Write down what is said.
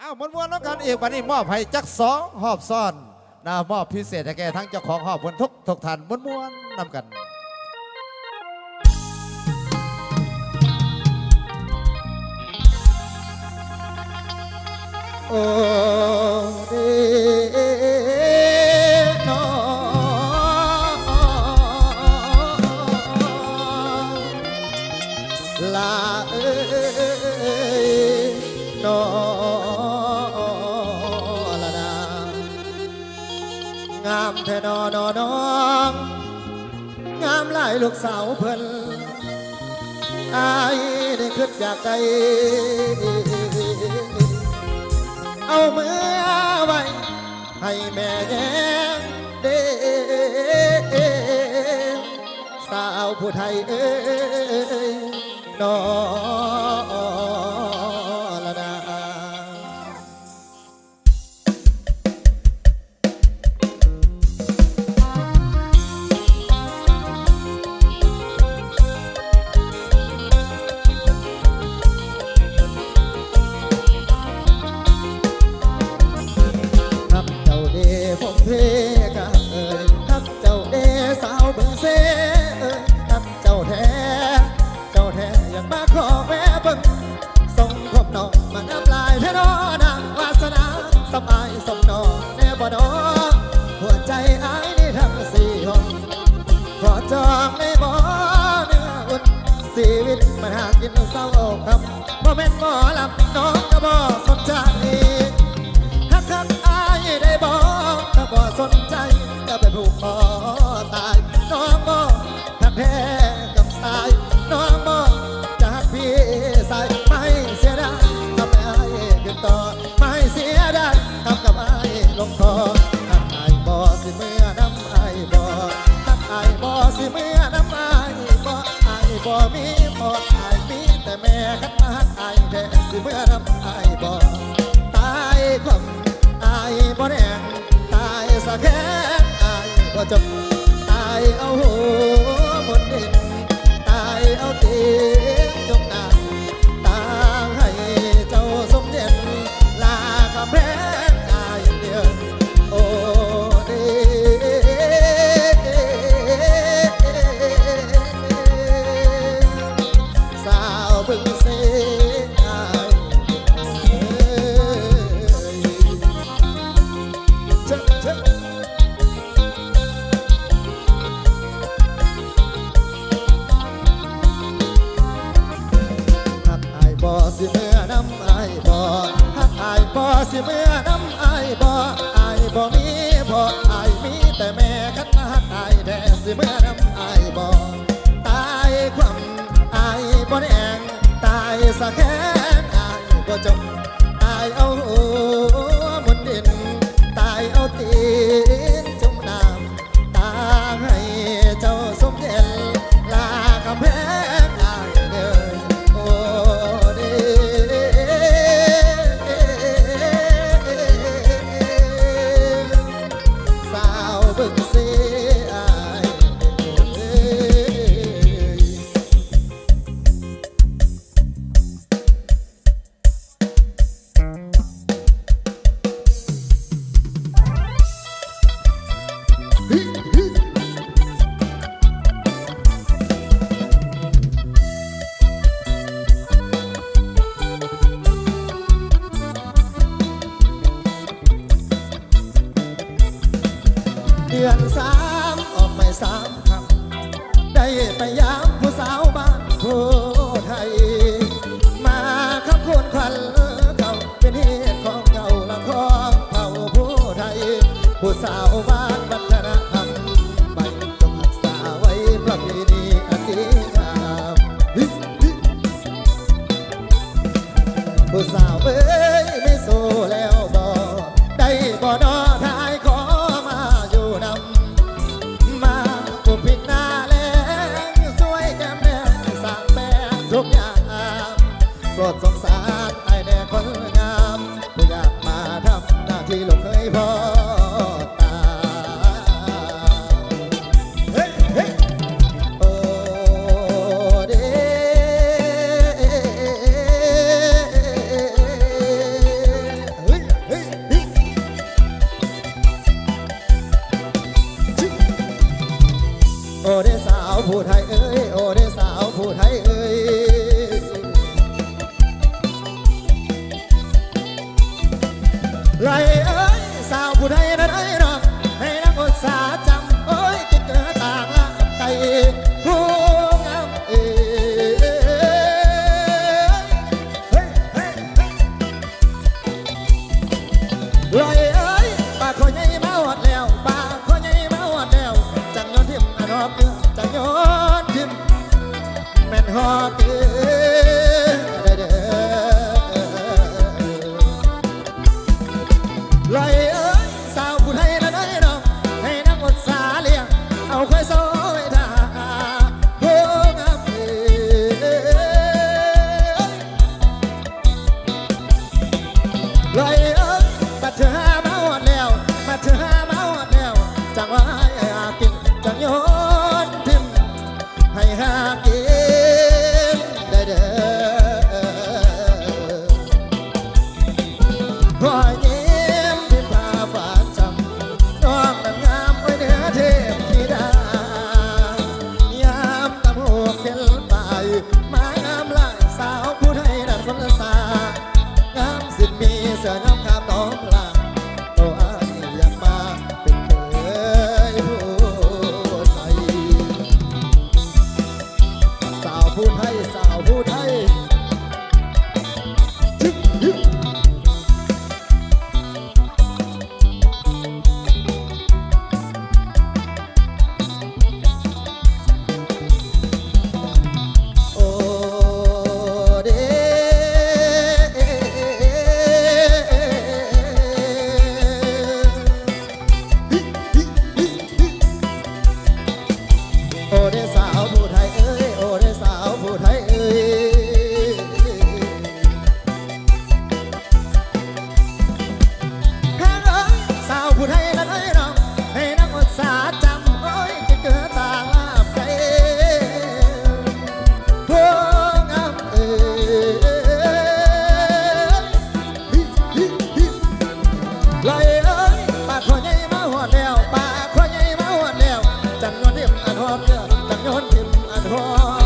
อ้าวมวนมวนๆแล้วกันอีกวันนี้มอบให้จักสองหอบซ่อนนะมอบพิเศษให้แก่ทั้งเจ้าของหอบบนทุกทุกท่านมวนมวนๆนำกันโอ้ งามแท่นอนอน้องงามหลายลูกสาวเพิ่นอายได้คิดอยากได้เอาเมื่อไว้ให้แม่แย้งเด้สาวผู้ไทยเอ้ยนอล กินเศร้าครับบ่แม่นบ่ลำน้องก็บ่สนใจฮักฮักอายได้บอกถ้าบ่สนใจก็ไปผูกคอ สิเมื่อน้ำอายบ่ตายความตายบ่แดงตายสะแค่ตายบ่จบ สิเมื่อน้ำอายบ่อายบ่มีบ่ออายมีแต่แม่กันมาหักอายแต่สิเมื่อน้ำ อนสามออกไม่สามคำได้ไปยามผู้สาวบ้านผู้ไทย มาขับคนควันเก่าเป็นเหตุของเก่าละของเผ่าผู้ไทย ผู้สาวบ้าน โอ้เด้สาวผู้ไทยเอ้ย จะน้ำคำต้องลา อบเด้อจังย้อนกินอันหอม